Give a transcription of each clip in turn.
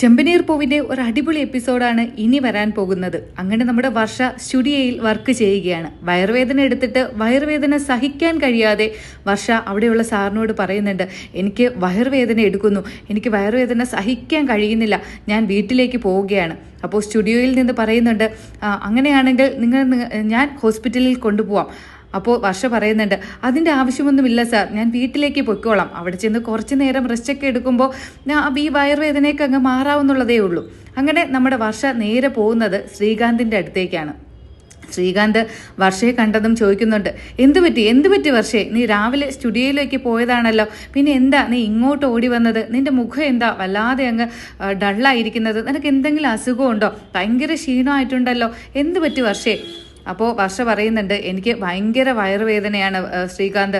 ചെമ്പനീർ പൂവിന്റെ ഒരു അടിപൊളി എപ്പിസോഡാണ് ഇനി വരാൻ പോകുന്നത്. അങ്ങനെ നമ്മുടെ വർഷ സ്റ്റുഡിയോയിൽ വർക്ക് ചെയ്യുകയാണ്. വയറുവേദന എടുത്തിട്ട് വയറുവേദന സഹിക്കാൻ കഴിയാതെ വർഷ അവിടെയുള്ള സാറിനോട് പറയുന്നുണ്ട് എനിക്ക് വയറുവേദന എടുക്കുന്നു. എനിക്ക് വയറുവേദന സഹിക്കാൻ കഴിയുന്നില്ല. ഞാൻ വീട്ടിലേക്ക് പോവുകയാണ്. അപ്പോൾ സ്റ്റുഡിയോയിൽ നിന്ന് പറയുന്നുണ്ട് അങ്ങനെയാണെങ്കിൽ നിങ്ങൾ ഞാൻ ഹോസ്പിറ്റലിൽ കൊണ്ടുപോവാം. അപ്പോൾ വർഷ പറയുന്നുണ്ട് അതിന്റെ ആവശ്യമൊന്നുമില്ല സാർ ഞാൻ വീട്ടിലേക്ക് പൊയ്ക്കോളാം. അവിടെ ചെന്ന് കുറച്ച് നേരം റെസ്റ്റൊക്കെ എടുക്കുമ്പോൾ ഈ വയറുവേദനയൊക്കെ അങ്ങ് മാറാവുന്നുള്ളതേ ഉള്ളൂ. അങ്ങനെ നമ്മുടെ വർഷ നേരെ പോകുന്നത് ശ്രീകാന്തിന്റെ അടുത്തേക്കാണ്. ശ്രീകാന്ത് വർഷയെ കണ്ടതും ചോദിക്കുന്നുണ്ട് എന്തു പറ്റി? എന്തു പറ്റി വർഷേ? നീ രാവിലെ സ്റ്റുഡിയോയിലേക്ക് പോയതാണല്ലോ. പിന്നെ എന്താ നീ ഇങ്ങോട്ട് ഓടി വന്നത്? നിന്റെ മുഖം എന്താ? വല്ലാതെ അങ്ങ് ഡള്ളായിരിക്കുന്നത് നിനക്ക് എന്തെങ്കിലും അസുഖമുണ്ടോ? ഭയങ്കര ക്ഷീണമായിട്ടുണ്ടല്ലോ. എന്തു പറ്റി വർഷേ? അപ്പോൾ വർഷ പറയുന്നുണ്ട് എനിക്ക് ഭയങ്കര വയറുവേദനയാണ് ശ്രീകാന്ത്.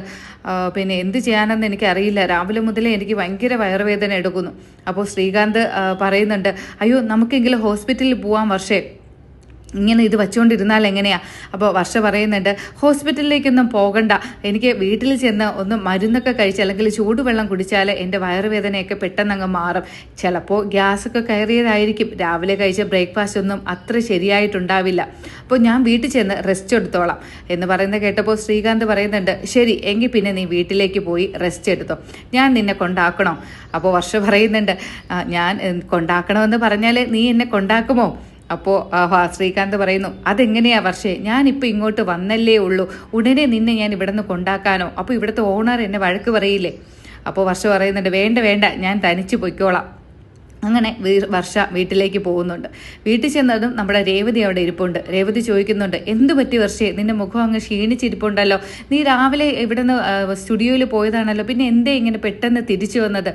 പിന്നെ എന്ത് ചെയ്യാനെന്ന് എനിക്കറിയില്ല. രാവിലെ മുതലേ എനിക്ക് ഭയങ്കര വയറുവേദന എടുക്കുന്നു. അപ്പോൾ ശ്രീകാന്ത് പറയുന്നുണ്ട് അയ്യോ നമുക്കെങ്കിലും ഹോസ്പിറ്റലിൽ പോവാം വർഷേ. ഇങ്ങനെ ഇത് വെച്ചുകൊണ്ടിരുന്നാൽ എങ്ങനെയാ? അപ്പോൾ വർഷ പറയുന്നുണ്ട് ഹോസ്പിറ്റലിലേക്കൊന്നും പോകണ്ട. എനിക്ക് വീട്ടിൽ ചെന്ന് ഒന്ന് മരുന്നൊക്കെ കഴിച്ച് അല്ലെങ്കിൽ ചൂടുവെള്ളം കുടിച്ചാൽ എന്റെ വയറുവേദനയൊക്കെ പെട്ടെന്ന് അങ്ങ് മാറും. ചിലപ്പോൾ ഗ്യാസൊക്കെ കയറിയതായിരിക്കും. രാവിലെ കഴിച്ച ബ്രേക്ക്ഫാസ്റ്റ് ഒന്നും അത്ര ശരിയായിട്ടുണ്ടാവില്ല. അപ്പോൾ ഞാൻ വീട്ടിൽ ചെന്ന് റെസ്റ്റ് എടുത്തോളാം. എന്ന് പറയുന്നത് കേട്ടപ്പോൾ ശ്രീകാന്ത് പറയുന്നുണ്ട് ശരി എങ്കിൽ പിന്നെ നീ വീട്ടിലേക്ക് പോയി റെസ്റ്റ് എടുത്തോ. ഞാൻ നിന്നെ കൊണ്ടാക്കണോ? അപ്പോൾ വർഷ പറയുന്നുണ്ട് ഞാൻ കൊണ്ടാക്കണമെന്ന് പറഞ്ഞാൽ നീ എന്നെ കൊണ്ടാക്കുമോ? അപ്പോൾ ശ്രീകാന്ത് പറയുന്നു അതെങ്ങനെയാ വർഷേ ഞാനിപ്പോൾ ഇങ്ങോട്ട് വന്നല്ലേ ഉള്ളൂ. ഉടനെ നിന്നെ ഞാൻ ഇവിടെ നിന്ന് കൊണ്ടാക്കാനോ. അപ്പോൾ ഇവിടുത്തെ ഓണർ എന്നെ വഴക്ക് പറയില്ലേ? അപ്പോൾ വർഷ പറയുന്നുണ്ട് വേണ്ട വേണ്ട ഞാൻ തനിച്ച് പൊയ്ക്കോളാം. അങ്ങനെ വർഷ വീട്ടിലേക്ക് പോകുന്നുണ്ട്. വീട്ടിൽ ചെന്നതും നമ്മുടെ രേവതി അവിടെ ഇരിപ്പുണ്ട്. രേവതി ചോദിക്കുന്നുണ്ട് എന്ത് പറ്റി വർഷേ? നിന്റെ മുഖം അങ്ങ് ക്ഷീണിച്ചിരിപ്പുണ്ടല്ലോ. നീ രാവിലെ ഇവിടുന്ന് സ്റ്റുഡിയോയിൽ പോയതാണല്ലോ. പിന്നെ എന്തേ ഇങ്ങനെ പെട്ടെന്ന് തിരിച്ചു വന്നത്?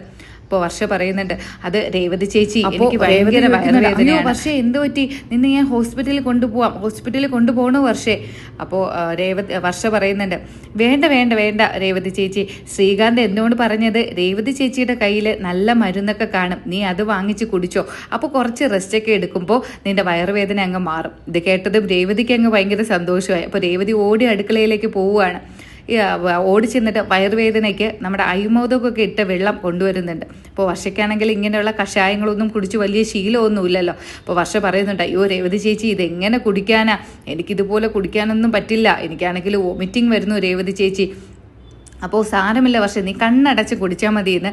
അപ്പോൾ വർഷ പറയുന്നുണ്ട് അത് രേവതി ചേച്ചി എനിക്ക് ഭയങ്കര വയറുവേദനയാണ് പക്ഷേ എന്ത് പറ്റി? നിന്നെ ഞാൻ ഹോസ്പിറ്റലിൽ കൊണ്ടുപോവാം ഹോസ്പിറ്റലിൽ കൊണ്ടുപോകണോ വർഷേ? അപ്പോ രേവതി വർഷ പറയുന്നുണ്ട് വേണ്ട വേണ്ട വേണ്ട രേവതി ചേച്ചി. ശ്രീകാന്ത് എന്നോട് പറഞ്ഞത് രേവതി ചേച്ചിയുടെ കയ്യിൽ നല്ല മരുന്നൊക്കെ കാണും. നീ അത് വാങ്ങിച്ച് കുടിച്ചോ. അപ്പോൾ കുറച്ച് റെസ്റ്റ് ഒക്കെ എടുക്കുമ്പോൾ നിന്റെ വയറുവേദന അങ്ങ് മാറും. ഇത് കേട്ടതും രേവതിക്ക് അങ്ങ് ഭയങ്കര സന്തോഷമായി. അപ്പോൾ രേവതി ഓടി അടുക്കളയിലേക്ക് പോവുകയാണ്. ഈ, ആ, വ- ഓടി ചെന്നിട്ട് വയറുവേദനയ്ക്ക് നമ്മുടെ അയ്മോദകമൊക്കെ ഇട്ട വെള്ളം കൊണ്ടുവരുന്നുണ്ട്. അപ്പോൾ വർഷയ്ക്കാണെങ്കിൽ ഇങ്ങനെയുള്ള കഷായങ്ങളൊന്നും കുടിച്ച് വലിയ ശീലമൊന്നും ഇല്ലല്ലോ അപ്പോൾ വർഷ പറയുന്നുണ്ട് അയ്യോ രേവതി ചേച്ചി ഇതെങ്ങനെ കുടിക്കാനാ? എനിക്കിതുപോലെ കുടിക്കാനൊന്നും പറ്റില്ല. എനിക്കാണെങ്കിൽ വോമിറ്റിംഗ് വരുന്നു രേവതി ചേച്ചി. അപ്പോൾ സാരമില്ല വർഷം നീ കണ്ണടച്ച് കുടിച്ചാൽ മതി എന്ന്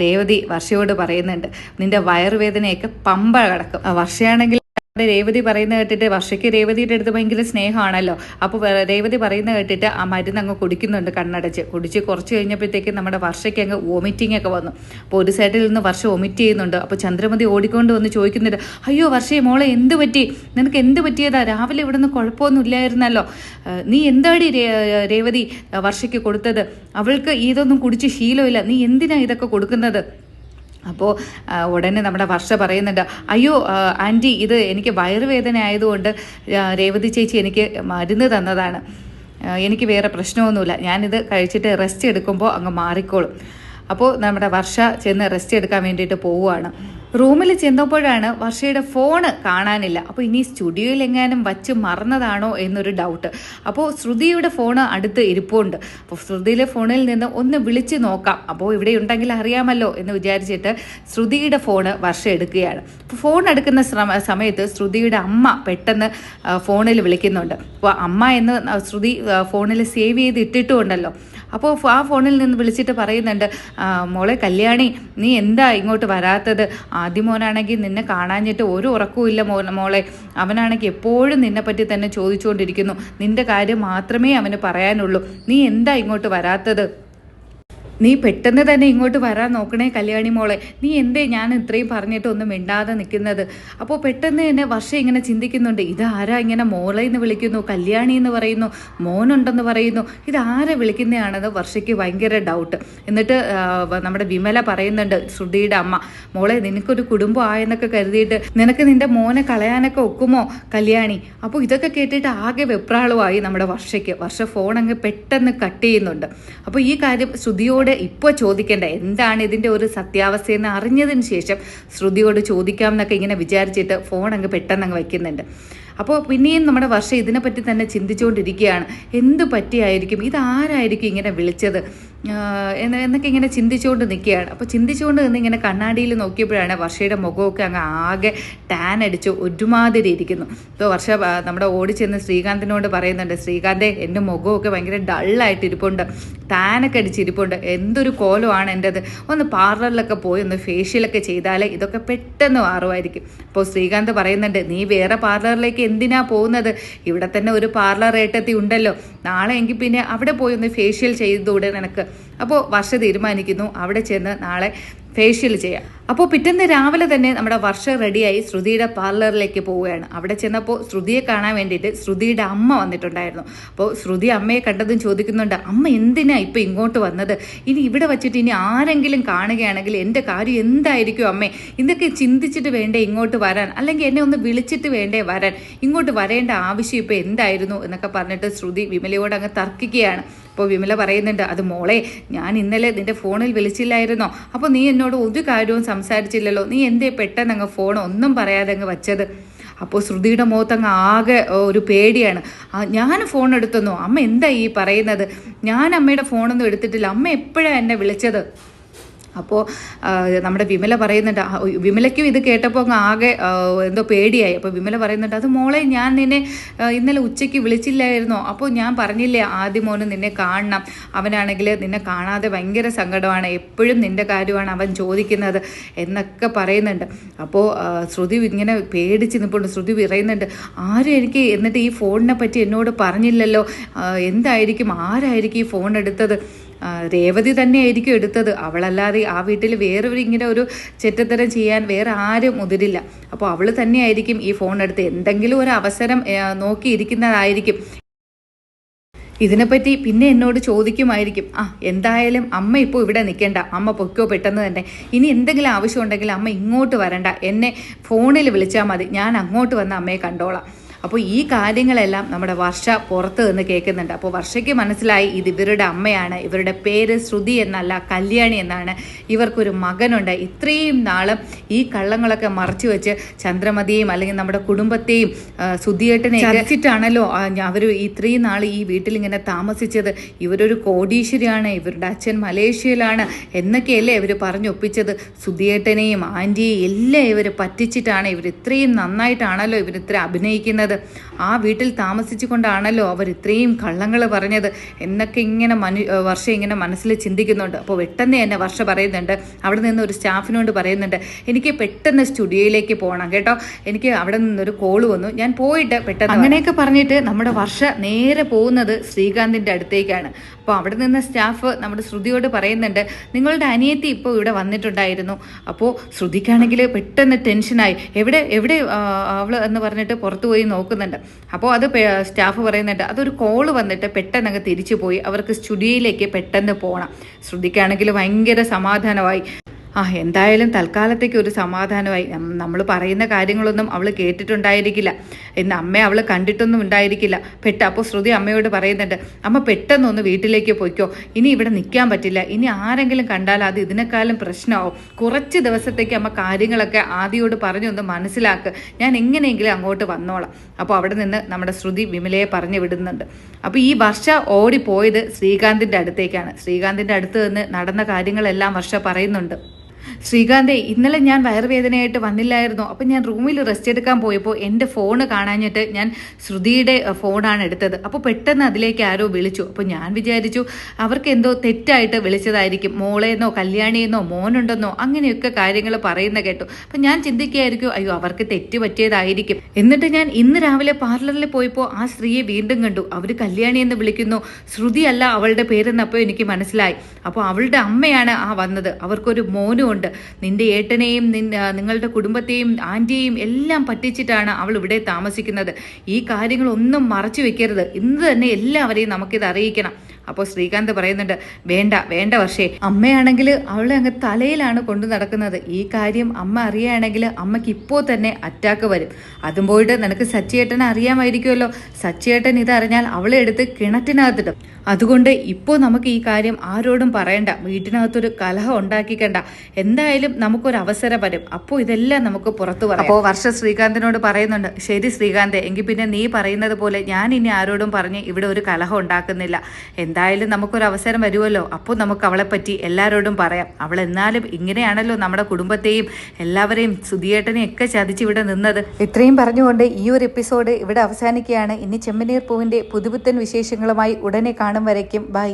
രേവതി വർഷയോട് പറയുന്നുണ്ട്. നിന്റെ വയറുവേദനയൊക്കെ പമ്പ കിടക്കും. വർഷയാണെങ്കിൽ രേവതി പറയുന്ന കേട്ടിട്ട് വർഷയ്ക്ക് രേവതിയുടെ അടുത്ത് ഭയങ്കര സ്നേഹമാണല്ലോ. അപ്പോൾ രേവതി പറയുന്ന കേട്ടിട്ട് ആ മരുന്ന് അങ്ങ് കുടിക്കുന്നുണ്ട് കണ്ണടച്ച്. കുടിച്ച് കുറച്ച് കഴിഞ്ഞപ്പോഴത്തേക്ക് നമ്മുടെ വർഷയ്ക്ക് അങ്ങ് വോമിറ്റിംഗ് ഒക്കെ വന്നു. അപ്പോൾ ഒരു സൈഡിൽ നിന്ന് വർഷ വോമിറ്റ് ചെയ്യുന്നുണ്ട്. അപ്പോൾ ചന്ദ്രമതി ഓടിക്കൊണ്ട് വന്ന് ചോദിക്കുന്നുണ്ട് അയ്യോ വർഷയെ മോളെ എന്ത് പറ്റി? നിനക്ക് എന്ത് പറ്റിയതാ? രാവിലെ ഇവിടെ നിന്ന് കുഴപ്പമൊന്നും നീ എന്താടി രേവതി വർഷയ്ക്ക് കൊടുത്തത്? അവൾക്ക് ഇതൊന്നും കുടിച്ച് ശീലമില്ല. നീ എന്തിനാ ഇതൊക്കെ കൊടുക്കുന്നത്? അപ്പോൾ ഉടനെ നമ്മുടെ വർഷ പറയുന്നുണ്ട് അയ്യോ ആന്റി ഇത് എനിക്ക് വയറുവേദന ആയതുകൊണ്ട് രേവതി ചേച്ചി എനിക്ക് മരുന്ന് തന്നതാണ്. എനിക്ക് വേറെ പ്രശ്നമൊന്നുമില്ല. ഞാനിത് കഴിച്ചിട്ട് റെസ്റ്റ് എടുക്കുമ്പോൾ അങ്ങ് മാറിക്കോളും. അപ്പോൾ നമ്മുടെ വർഷ ചെന്ന് റെസ്റ്റ് എടുക്കാൻ വേണ്ടിയിട്ട് പോവുകയാണ്. റൂമിൽ ചെന്നപ്പോഴാണ് വർഷയുടെ ഫോണ് കാണാനില്ല. അപ്പോൾ ഇനി സ്റ്റുഡിയോയിൽ എങ്ങാനും വച്ച് മറന്നതാണോ എന്നൊരു ഡൗട്ട് അപ്പോൾ ശ്രുതിയുടെ ഫോണ് അടുത്ത് ഇരിപ്പുണ്ട്. അപ്പോൾ ശ്രുതിയിലെ ഫോണിൽ നിന്ന് ഒന്ന് വിളിച്ച് നോക്കാം. അപ്പോൾ ഇവിടെ ഉണ്ടെങ്കിൽ അറിയാമല്ലോ എന്ന് വിചാരിച്ചിട്ട് ശ്രുതിയുടെ ഫോണ് വർഷ എടുക്കുകയാണ്. അപ്പോൾ ഫോൺ എടുക്കുന്ന ശ്രമ സമയത്ത് ശ്രുതിയുടെ അമ്മ പെട്ടെന്ന് ഫോണിൽ വിളിക്കുന്നുണ്ട്. അപ്പോൾ അമ്മ എന്ന് ശ്രുതി ഫോണിൽ സേവ് ചെയ്ത് ഇട്ടിട്ടുമുണ്ടല്ലോ അപ്പോൾ ആ ഫോണിൽ നിന്ന് വിളിച്ചിട്ട് പറയുന്നുണ്ട് മോളെ കല്യാണി നീ എന്താ ഇങ്ങോട്ട് വരാത്തത്? ആദ്യമോനാണെങ്കിൽ നിന്നെ കാണാഞ്ഞിട്ട് ഒരു ഉറക്കവും ഇല്ല മോ മോളെ. അവനാണെങ്കിൽ എപ്പോഴും നിന്നെപ്പറ്റി തന്നെ ചോദിച്ചുകൊണ്ടിരിക്കുന്നു. നിന്റെ കാര്യം മാത്രമേ അവന് പറയാനുള്ളൂ. നീ എന്താ ഇങ്ങോട്ട് വരാത്തത്? നീ പെട്ടെന്ന് തന്നെ ഇങ്ങോട്ട് വരാൻ നോക്കണേ കല്യാണി മോളെ. നീ എന്തേ ഞാൻ ഇത്രയും പറഞ്ഞിട്ട് ഒന്നും മിണ്ടാതെ നിൽക്കുന്നത്? അപ്പോൾ പെട്ടെന്ന് തന്നെ വർഷം ഇങ്ങനെ ചിന്തിക്കുന്നുണ്ട്. ഇതാരാ ഇങ്ങനെ മോളെ എന്ന് വിളിക്കുന്നു? കല്യാണി എന്ന് പറയുന്നു? മോനുണ്ടെന്ന് പറയുന്നു? ഇതാരെ വിളിക്കുന്നതാണെന്ന് വർഷയ്ക്ക് ഭയങ്കര ഡൗട്ട് എന്നിട്ട് നമ്മുടെ വിമല പറയുന്നുണ്ട് ശ്രുതിയുടെ അമ്മ മോളെ നിനക്കൊരു കുടുംബം ആയെന്നൊക്കെ കരുതിയിട്ട് നിനക്ക് നിന്റെ മോനെ കളയാനൊക്കെ ഒക്കുമോ കല്യാണി? അപ്പോൾ ഇതൊക്കെ കേട്ടിട്ട് ആകെ വെപ്രാളമായി നമ്മുടെ വർഷയ്ക്ക്. വർഷ ഫോൺ അങ്ങ് പെട്ടെന്ന് കട്ട് ചെയ്യുന്നുണ്ട്. അപ്പോൾ ഈ കാര്യം ശ്രുതിയോട് ഇപ്പോൾ ചോദിക്കേണ്ട എന്താണ് ഇതിന്റെ ഒരു സത്യാവസ്ഥയെന്ന് അറിഞ്ഞതിന് ശേഷം ശ്രുതിയോട് ചോദിക്കാം എന്നൊക്കെ ഇങ്ങനെ വിചാരിച്ചിട്ട് ഫോൺ അങ്ങ് പെട്ടെന്ന് അങ്ങ് വയ്ക്കുന്നുണ്ട്. അപ്പോൾ പിന്നെയും നമ്മുടെ വർഷം ഇതിനെപ്പറ്റി തന്നെ ചിന്തിച്ചുകൊണ്ടിരിക്കുകയാണ്. എന്ത് പറ്റിയായിരിക്കും? ഇതാരായിരിക്കും ഇങ്ങനെ വിളിച്ചത്? എന്നൊക്കെ ഇങ്ങനെ ചിന്തിച്ചുകൊണ്ട് നിൽക്കുകയാണ്. അപ്പോൾ ചിന്തിച്ചുകൊണ്ട് നിന്ന് ഇങ്ങനെ കണ്ണാടിയിൽ നോക്കിയപ്പോഴാണ് വർഷയുടെ മുഖമൊക്കെ അങ്ങ് ആകെ ടാൻ അടിച്ച് ഒരുമാതിരി ഇരിക്കുന്നു. ഇപ്പോൾ വർഷ നമ്മുടെ ഓടിച്ചെന്ന് ശ്രീകാന്തിനോട് പറയുന്നുണ്ട് ശ്രീകാന്തെ എന്റെ മുഖമൊക്കെ ഭയങ്കര ഡള്ളായിട്ട് ഇരിപ്പുണ്ട്. ടാനൊക്കെ അടിച്ചിരിപ്പുണ്ട് എന്തൊരു കോലമാണ് എന്റെത്. ഒന്ന് പാർലറിലൊക്കെ പോയി ഒന്ന് ഫേഷ്യലൊക്കെ ചെയ്താലേ ഇതൊക്കെ പെട്ടെന്ന് മാറുമായിരിക്കും. അപ്പോൾ ശ്രീകാന്ത് പറയുന്നുണ്ട് നീ വേറെ പാർലറിലേക്ക് എന്തിനാ പോകുന്നത്? ഇവിടെ തന്നെ ഒരു പാർലർ ഏട്ടത്തി ഉണ്ടല്ലോ. നാളെ എങ്കിൽ പിന്നെ അവിടെ പോയി ഒന്ന് ഫേഷ്യൽ ചെയ്തുകൂടെ നിനക്ക്. അപ്പോൾ വർഷ തീരുമാനിക്കുന്നു. അവിടെ ചെന്ന് നാളെ ഫേഷ്യൽ ചെയ്യാം. അപ്പോൾ പിറ്റേന്ന് രാവിലെ തന്നെ നമ്മുടെ വർഷ റെഡിയായി ശ്രുതിയുടെ പാർലറിലേക്ക് പോവുകയാണ്. അവിടെ ചെന്നപ്പോൾ ശ്രുതിയെ കാണാൻ വേണ്ടിയിട്ട് ശ്രുതിയുടെ അമ്മ വന്നിട്ടുണ്ടായിരുന്നു. അപ്പോൾ ശ്രുതി അമ്മയെ കണ്ടതും ചോദിക്കുന്നുണ്ട് അമ്മ എന്തിനാ ഇപ്പോൾ ഇങ്ങോട്ട് വന്നത്? ഇനി ഇവിടെ വച്ചിട്ട് ഇനി ആരെങ്കിലും കാണുകയാണെങ്കിൽ എന്റെ കാര്യം എന്തായിരിക്കും അമ്മേ? ഇതൊക്കെ ചിന്തിച്ചിട്ട് വേണ്ടേ ഇങ്ങോട്ട് വരാൻ? അല്ലെങ്കിൽ എന്നെ ഒന്ന് വിളിച്ചിട്ട് വേണ്ടേ വരാൻ? ഇങ്ങോട്ട് വരേണ്ട ആവശ്യം ഇപ്പോൾ എന്തായിരുന്നു? എന്നൊക്കെ പറഞ്ഞിട്ട് ശ്രുതി വിമലയോട് അങ്ങ് തർക്കിക്കുകയാണ്. അപ്പോൾ വിമല പറയുന്നുണ്ട് അത് മോളെ ഞാൻ ഇന്നലെ നിന്റെ ഫോണിൽ വിളിച്ചില്ലായിരുന്നോ? അപ്പോൾ നീ എന്നോട് ഒരു കാര്യവും സംസാരിച്ചില്ലല്ലോ. നീ എന്തേ പെട്ടെന്ന് അങ്ങ് ഫോൺ ഒന്നും പറയാതെ അങ്ങ് വച്ചത്? അപ്പോൾ ശ്രുതിയുടെ മുഖത്ത് അങ്ങ് ആകെ ഒരു പേടിയാണ്. ഞാൻ ഫോൺ എടുത്തെന്നോ? അമ്മ എന്താ ഈ പറയുന്നത്? ഞാൻ അമ്മയുടെ ഫോണൊന്നും എടുത്തിട്ടില്ല. അമ്മ എപ്പോഴാണ് എന്നെ വിളിച്ചത്? അപ്പോൾ നമ്മുടെ വിമല പറയുന്നുണ്ട് വിമലയ്ക്കും ഇത് കേട്ടപ്പോൾ അങ്ങ് ആകെ എന്തോ പേടിയായി. അപ്പോൾ വിമല പറയുന്നുണ്ട് അത് മോളെ ഞാൻ നിന്നെ ഇന്നലെ ഉച്ചയ്ക്ക് വിളിച്ചില്ലായിരുന്നോ. അപ്പോൾ ഞാൻ പറഞ്ഞില്ലേ ആദ്യം മോന് നിന്നെ കാണണം. അവനാണെങ്കിൽ നിന്നെ കാണാതെ ഭയങ്കര സങ്കടമാണ്. എപ്പോഴും നിന്റെ കാര്യമാണ് അവൻ ചോദിക്കുന്നത് എന്നൊക്കെ പറയുന്നുണ്ട്. അപ്പോൾ ശ്രുതി ഇങ്ങനെ പേടിച്ച് നിൽപ്പുണ്ട് ശ്രുതി പറയുന്നുണ്ട് ആരും എനിക്ക് എന്നിട്ട് ഈ ഫോണിനെ പറ്റി എന്നോട് പറഞ്ഞില്ലല്ലോ? എന്തായിരിക്കും? ആരായിരിക്കും ഈ ഫോൺ എടുത്തത്? രേവതി തന്നെയായിരിക്കും എടുത്തത്. അവളല്ലാതെ ആ വീട്ടിൽ വേറെ ഒരു ഇങ്ങനെ ഒരു ചെറ്റത്തരം ചെയ്യാൻ വേറെ ആരും മുതിരില്ല. അപ്പോൾ അവൾ തന്നെയായിരിക്കും ഈ ഫോൺ എടുത്ത് എന്തെങ്കിലും ഒരു അവസരം നോക്കിയിരിക്കുന്നതായിരിക്കും ഇതിനെപ്പറ്റി പിന്നെ എന്നോട് ചോദിക്കുമായിരിക്കും. ആ എന്തായാലും അമ്മ ഇപ്പോൾ ഇവിടെ നിൽക്കേണ്ട. അമ്മ പൊക്കോ പെട്ടെന്ന് തന്നെ. ഇനി എന്തെങ്കിലും ആവശ്യമുണ്ടെങ്കിൽ അമ്മ ഇങ്ങോട്ട് വരണ്ട. എന്നെ ഫോണിൽ വിളിച്ചാൽ മതി. ഞാൻ അങ്ങോട്ട് വന്ന് അമ്മയെ കണ്ടോളാം. അപ്പോൾ ഈ കാര്യങ്ങളെല്ലാം നമ്മുടെ വർഷ പുറത്ത് നിന്ന് കേൾക്കുന്നുണ്ട്. അപ്പോൾ വർഷയ്ക്ക് മനസ്സിലായി ഇത് ഇവരുടെ അമ്മയാണ് ഇവരുടെ പേര് ശ്രുതി എന്നല്ല കല്യാണി എന്നാണ്. ഇവർക്കൊരു മകനുണ്ട്. ഇത്രയും നാളും ഈ കള്ളങ്ങളൊക്കെ മറച്ചു വെച്ച് ചന്ദ്രമതിയെയും അല്ലെങ്കിൽ നമ്മുടെ കുടുംബത്തെയും സുധിയേട്ടനെ ചതിച്ചിട്ടാണല്ലോ. അവർ ഇത്രയും നാൾ ഈ വീട്ടിൽ ഇങ്ങനെ താമസിച്ചത്. ഇവരൊരു കോടീശ്വരിയാണ് ഇവരുടെ അച്ഛൻ മലേഷ്യയിലാണ് എന്നൊക്കെയല്ലേ ഇവർ പറഞ്ഞൊപ്പിച്ചത്. സുധിയേട്ടനെയും ആന്റിയെയും എല്ലാം ഇവർ പറ്റിച്ചിട്ടാണ്. ഇവർ ഇത്രയും നന്നായിട്ടാണല്ലോ ഇവർ ഇത്ര അഭിനയിക്കുന്നത്. ആ വീട്ടിൽ താമസിച്ചുകൊണ്ടാണല്ലോ അവർ ഇത്രയും കള്ളങ്ങൾ പറഞ്ഞത് എന്നൊക്കെ ഇങ്ങനെ മനു വർഷ ഇങ്ങനെ മനസ്സിൽ ചിന്തിക്കുന്നുണ്ട്. അപ്പോൾ പെട്ടെന്ന് തന്നെ വർഷ പറയുന്നുണ്ട്. അവിടെ നിന്ന് ഒരു സ്റ്റാഫിനോട് പറയുന്നുണ്ട് എനിക്ക് പെട്ടെന്ന് സ്റ്റുഡിയോയിലേക്ക് പോകണം കേട്ടോ. എനിക്ക് അവിടെ നിന്നൊരു കോൾ വന്നു. ഞാൻ പോയിട്ട് പെട്ടെന്ന് അങ്ങനെയൊക്കെ പറഞ്ഞിട്ട് നമ്മുടെ വർഷ നേരെ പോകുന്നത് ശ്രീകാന്തിന്റെ അടുത്തേക്കാണ്. അപ്പോൾ അവിടെ നിന്ന് സ്റ്റാഫ് നമ്മുടെ ശ്രുതിയോട് പറയുന്നുണ്ട് നിങ്ങളുടെ അനിയത്തി ഇപ്പോൾ ഇവിടെ വന്നിട്ടുണ്ടായിരുന്നു. അപ്പോൾ ശ്രുതിക്കാണെങ്കിൽ പെട്ടെന്ന് ടെൻഷനായി. എവിടെ എവിടെ അവൾ എന്ന് പറഞ്ഞിട്ട് പുറത്തു പോയി നോക്കുന്നുണ്ട്. അപ്പോൾ അത് സ്റ്റാഫ് പറയുന്നുണ്ട് അതൊരു കോൾ വന്നിട്ട് പെട്ടെന്ന് അങ്ങ് തിരിച്ചു പോയി അവർക്ക് സ്റ്റുഡിയോയിലേക്ക് പെട്ടെന്ന് പോകണം ശ്രുതിക്കാണെങ്കിൽ ഭയങ്കര സമാധാനമായി. ആ എന്തായാലും തൽക്കാലത്തേക്ക് ഒരു സമാധാനമായി. നമ്മൾ പറയുന്ന കാര്യങ്ങളൊന്നും അവൾ കേട്ടിട്ടുണ്ടായിരിക്കില്ല. എന്ന് അമ്മ അവൾ കണ്ടിട്ടൊന്നും ഉണ്ടായിരിക്കില്ല. പെട്ട അപ്പോൾ ശ്രുതി അമ്മയോട് പറയുന്നുണ്ട് അമ്മ പെട്ടെന്നൊന്ന് വീട്ടിലേക്ക് പോയിക്കോ. ഇനി ഇവിടെ നിൽക്കാൻ പറ്റില്ല. ഇനി ആരെങ്കിലും കണ്ടാൽ അത് ഇതിനേക്കാളും പ്രശ്നമാവും. കുറച്ച് ദിവസത്തേക്ക് അമ്മ കാര്യങ്ങളൊക്കെ ആദ്യയോട് പറഞ്ഞൊന്ന് മനസ്സിലാക്ക്. ഞാൻ എങ്ങനെയെങ്കിലും അങ്ങോട്ട് വന്നോളാം. അപ്പോൾ അവിടെ നിന്ന് നമ്മുടെ ശ്രുതി വിമലയെ പറഞ്ഞു വിടുന്നുണ്ട്. അപ്പോൾ ഈ വർഷ ഓടിപ്പോയത് ശ്രീകാന്തിന്റെ അടുത്തേക്കാണ്. ശ്രീകാന്തിന്റെ അടുത്ത് നിന്ന് നടന്ന കാര്യങ്ങളെല്ലാം വർഷ പറയുന്നുണ്ട്. ശ്രീകാന്തേ ഇന്നലെ ഞാൻ വയറുവേദനയായിട്ട് വന്നില്ലായിരുന്നു. അപ്പം ഞാൻ റൂമിൽ റെസ്റ്റ് എടുക്കാൻ പോയപ്പോൾ എന്റെ ഫോണ് കാണാഞ്ഞിട്ട് ഞാൻ ശ്രുതിയുടെ ഫോണാണ് എടുത്തത്. അപ്പോൾ പെട്ടെന്ന് അതിലേക്ക് ആരോ വിളിച്ചു. അപ്പോൾ ഞാൻ വിചാരിച്ചു അവർക്ക് എന്തോ തെറ്റായിട്ട് വിളിച്ചതായിരിക്കും. മോളേന്നോ കല്യാണിയെന്നോ മോനുണ്ടെന്നോ അങ്ങനെയൊക്കെ കാര്യങ്ങൾ പറയുന്ന കേട്ടു. അപ്പം ഞാൻ ചിന്തിക്കുകയായിരിക്കും അയ്യോ അവർക്ക് തെറ്റ് പറ്റിയതായിരിക്കും. എന്നിട്ട് ഞാൻ ഇന്ന് രാവിലെ പാർലറിൽ പോയപ്പോൾ ആ സ്ത്രീയെ വീണ്ടും കണ്ടു. അവർ കല്യാണി എന്ന് വിളിക്കുന്നു. ശ്രുതി അല്ല അവളുടെ പേരെന്നപ്പോൾ എനിക്ക് മനസ്സിലായി. അപ്പോൾ അവളുടെ അമ്മയാണ് ആ വന്നത്. അവർക്കൊരു മോനും ഉണ്ട്. നിന്റെ ഏട്ടനെയും നിങ്ങളുടെ കുടുംബത്തെയും ആന്റിയെയും എല്ലാം പറ്റിച്ചിട്ടാണ് അവൾ ഇവിടെ താമസിക്കുന്നത്. ഈ കാര്യങ്ങളൊന്നും മറച്ചു വെക്കരുത്. ഇന്ന് തന്നെ എല്ലാവരെയും നമുക്കിത് അറിയിക്കണം. അപ്പോൾ ശ്രീകാന്ത് പറയുന്നുണ്ട് വേണ്ട വേണ്ട പക്ഷേ അമ്മയാണെങ്കിൽ അവളെ അങ്ങ് തലയിലാണ് കൊണ്ടു നടക്കുന്നത്. ഈ കാര്യം അമ്മ അറിയുകയാണെങ്കിൽ അമ്മയ്ക്ക് ഇപ്പോൾ തന്നെ അറ്റാക്ക് വരും. അതും പോയിട്ട് നിനക്ക് സച്ചിയേട്ടനെ അറിയാമായിരിക്കുമല്ലോ. സച്ചിയേട്ടൻ ഇതറിഞ്ഞാൽ അവളെ എടുത്ത് കിണറ്റിനകത്തിടും. അതുകൊണ്ട് ഇപ്പോൾ നമുക്ക് ഈ കാര്യം ആരോടും പറയണ്ട. വീട്ടിനകത്തൊരു കലഹം ഉണ്ടാക്കിക്കണ്ട എന്തായാലും നമുക്കൊരു അവസരം വരും. അപ്പോൾ ഇതെല്ലാം നമുക്ക് പുറത്തു പറയാം. അപ്പോൾ വർഷ ശ്രീകാന്തിനോട് പറയുന്നുണ്ട് ശരി ശ്രീകാന്ത് എങ്കിൽ പിന്നെ നീ പറയുന്നത് പോലെ ഞാൻ ഇനി ആരോടും പറഞ്ഞ് ഇവിടെ ഒരു കലഹം ഉണ്ടാക്കുന്നില്ല. എന്തായാലും എന്തായാലും നമുക്കൊരു അവസരം വരുമല്ലോ. അപ്പോൾ നമുക്ക് അവളെ പറ്റി എല്ലാവരോടും പറയാം. അവൾ എന്നാലും ഇങ്ങനെയാണല്ലോ നമ്മുടെ കുടുംബത്തെയും എല്ലാവരെയും സുധിയേട്ടനെയും ഒക്കെ ചതിച്ച് ഇവിടെ നിന്നത്. ഇത്രയും പറഞ്ഞുകൊണ്ട് ഈ ഒരു എപ്പിസോഡ് ഇവിടെ അവസാനിക്കുകയാണ്. ഇനി ചെമ്മനീർ പൂവിന്റെ പുതുപുത്തൻ വിശേഷങ്ങളുമായി ഉടനെ കാണും വരയ്ക്കും. ബൈ.